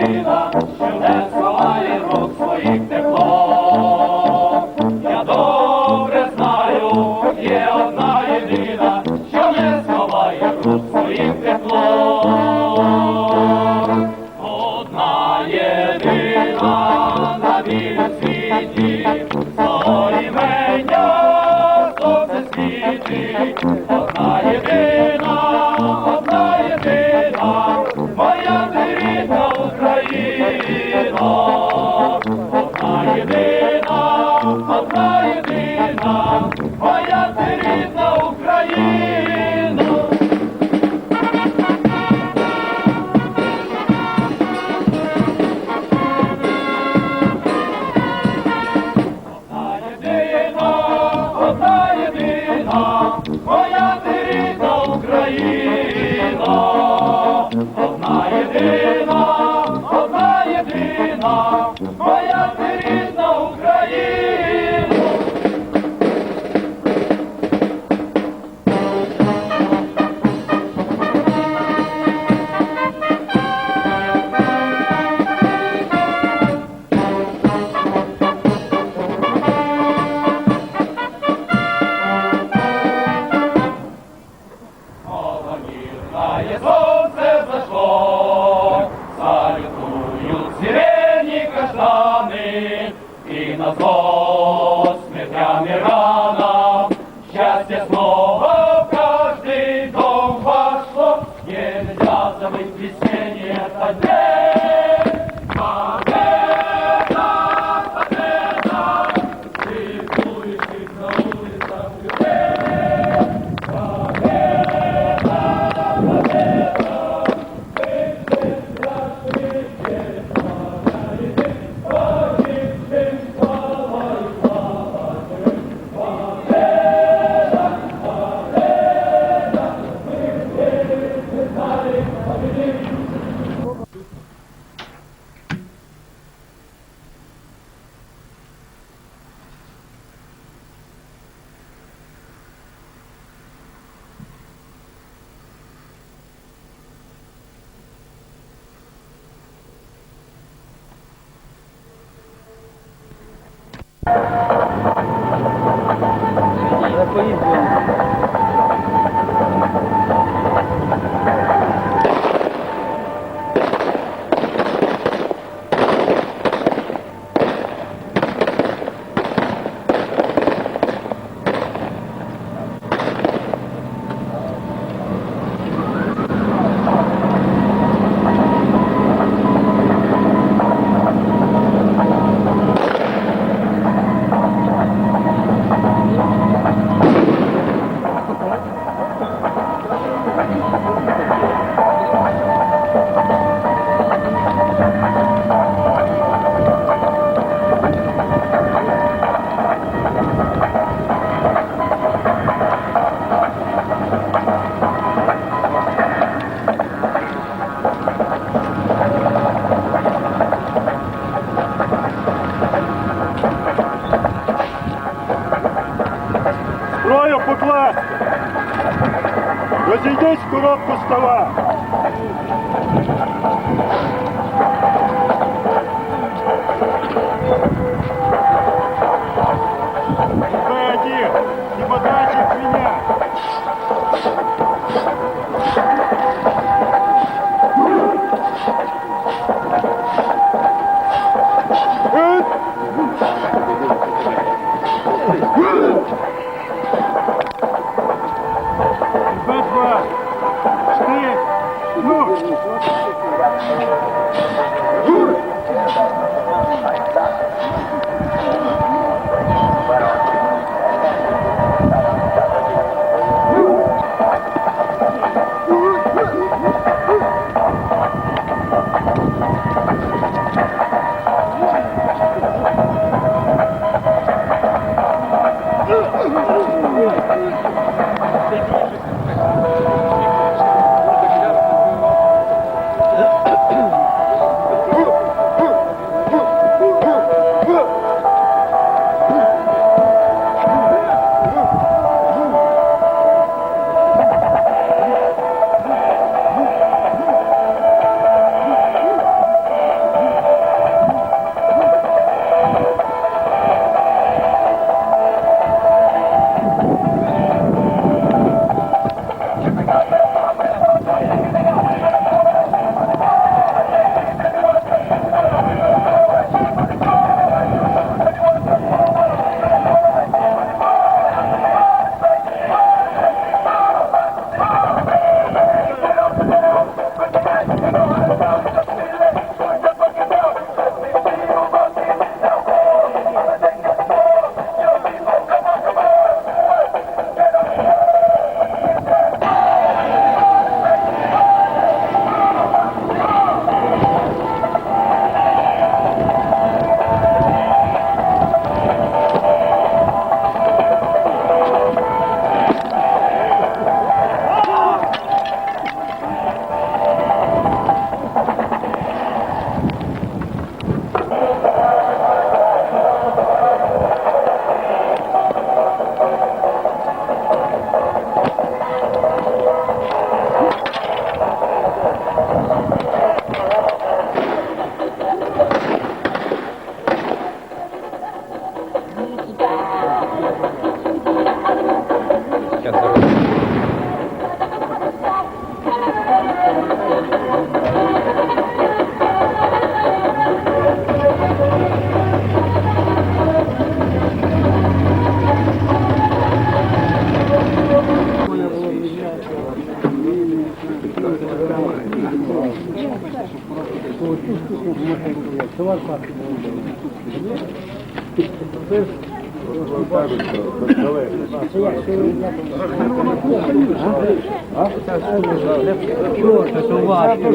Amen. Україна, моя ти рідна Україна. 可以不用 Москва! в коробку стола! Битва!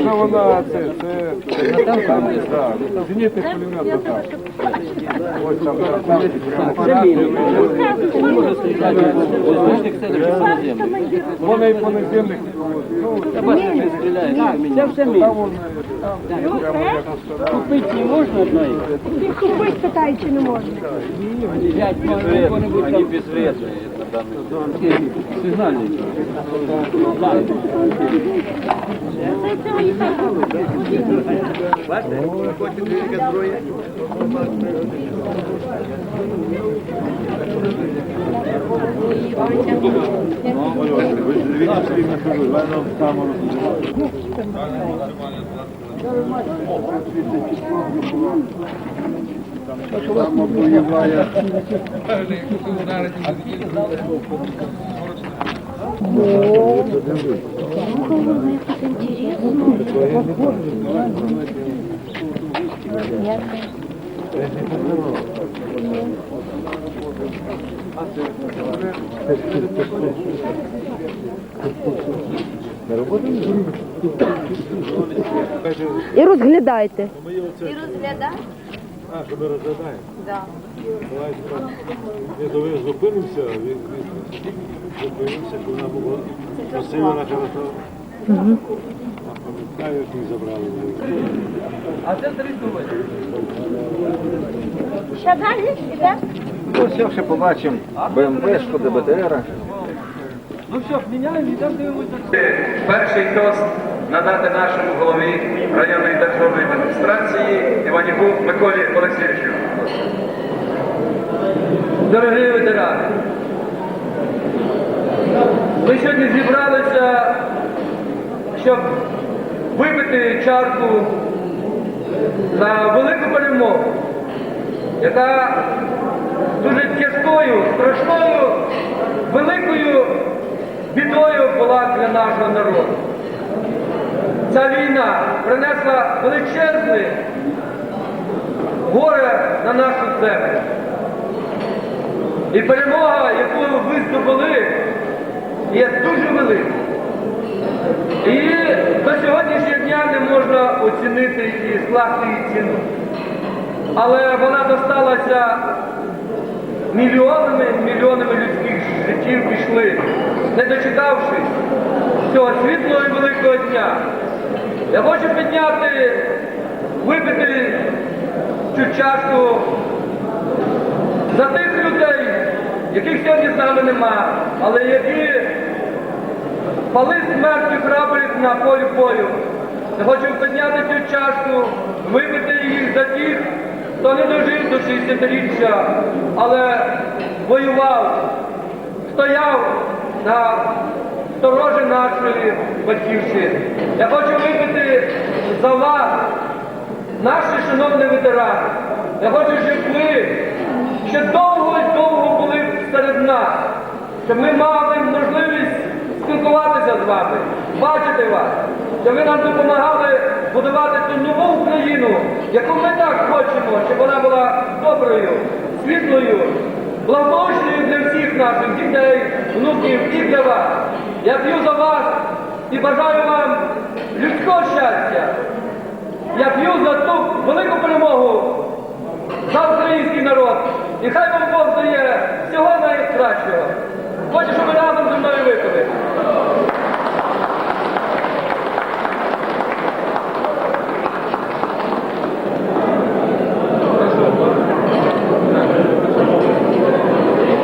Це вона, це, це, це, зенітний пулемет до там. Ось там, Вони і по наземних, ну, Це все мій. вони, Купити можна одної? Їх купити чи не можна. Взять можна якого-небудь там. Сигнальний. І розглядайте. А, що ми розглядаємо? Так. Ні, то ви зупинимося, він, він зупинився, коли вона була красива, на хорошо. А пам'ятаю, як їх забрали. Ще далі іде? Ось ще побачимо БМВшку, ДБТР. Перший тост надати нашому голові районної державної адміністрації Іванюку Миколі Олексійовичу. Дорогі ветерани, ми сьогодні зібралися, щоб випити чарку за велику перемогу, яка дуже тяжкою, страшною, великою бідою була для нашого народу. Ця війна принесла величезне горе на нашу землю. І перемога, яку ви здобули, є дуже велика. І до сьогоднішнього дня не можна оцінити і скласти її ціну. Але вона досталася мільйонами, мільйонами людських життів пішли, не дочекавшись цього світлого і великого дня. Я хочу підняти, випити цю чашку за тих людей, яких сьогодні з нами нема, але які пали смертю храбрих на полі бою. Я хочу підняти цю чашку, випити її за тих, хто не дожив до 60-річчя, але воював, стояв на сторожі нашої батьківщини. Я хочу випити за вас, наші шановні ветерани. Я хочу, щоб ви ще довго і довго були серед нас, щоб ми мали можливість спілкуватися з вами, бачити вас, щоб ви нам допомагали будувати ту нову Україну, яку ми так хочемо, щоб вона була доброю, світлою, благополучною для всіх наших дітей, внуків і для вас. Я п'ю за вас і бажаю вам людського щастя. Я п'ю за ту велику перемогу за український народ. І хай вам Бог дає всього найкращого. Хочу, щоб ви разом зі мною випили.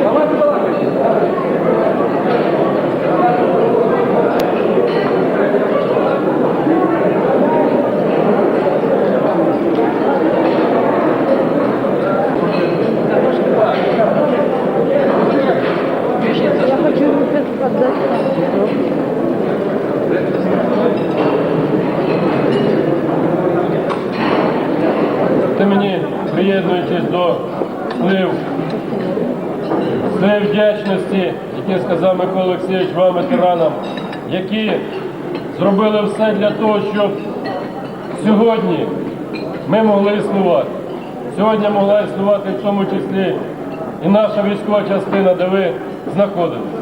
Давайте балакайте. Я хочу випити. Ти мені приєднуючись до слів слів сказав Микола Олексійович вам, ветеранам, які зробили все для того, щоб сьогодні ми могли існувати. Сьогодні могла існувати в тому числі і наша військова частина, де ви знаходитесь.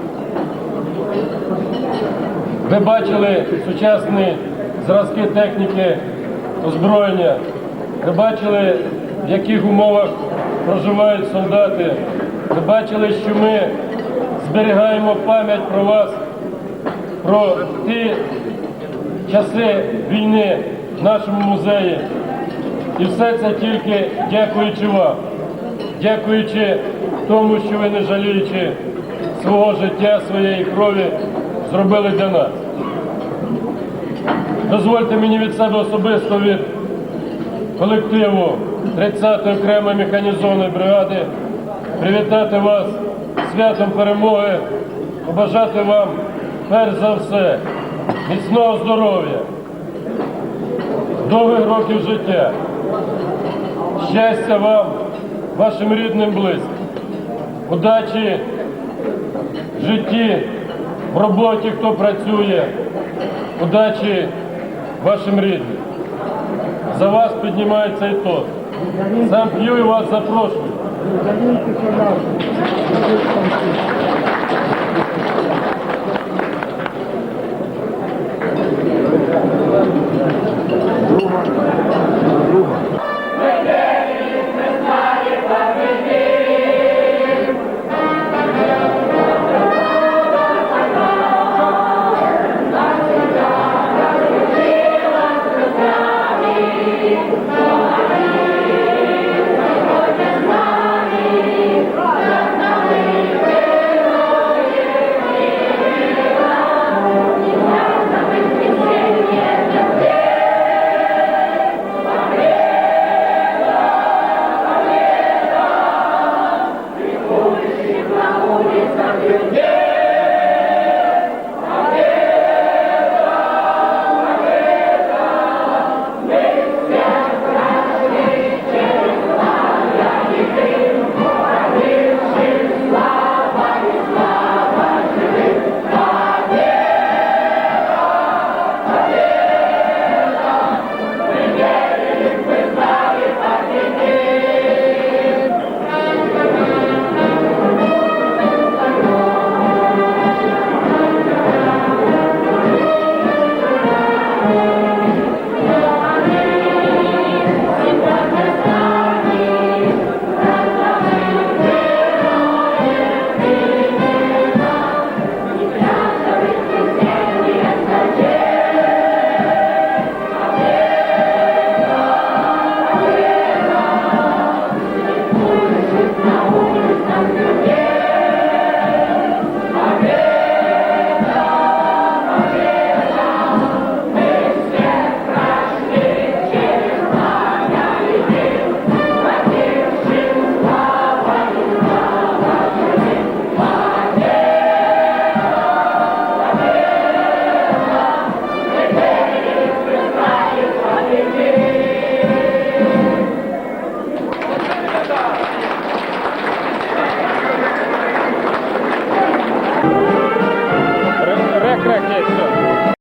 Ви бачили сучасні зразки техніки озброєння. Ви бачили, в яких умовах проживають солдати. Ви бачили, що ми зберігаємо пам'ять про вас, про ті часи війни в нашому музеї. І все це тільки дякуючи вам, дякуючи тому, що ви не жаліючи свого життя, своєї крові, зробили для нас. Дозвольте мені від себе особисто від колективу 30-ї окремої механізованої бригади привітати вас святом перемоги, побажати вам перш за все міцного здоров'я, довгих років життя, щастя вам, вашим рідним близьким, удачі в житті, в роботі, хто працює, удачі вашим рідним. За вас піднімається і тост. Сам п'ю і вас запрошую.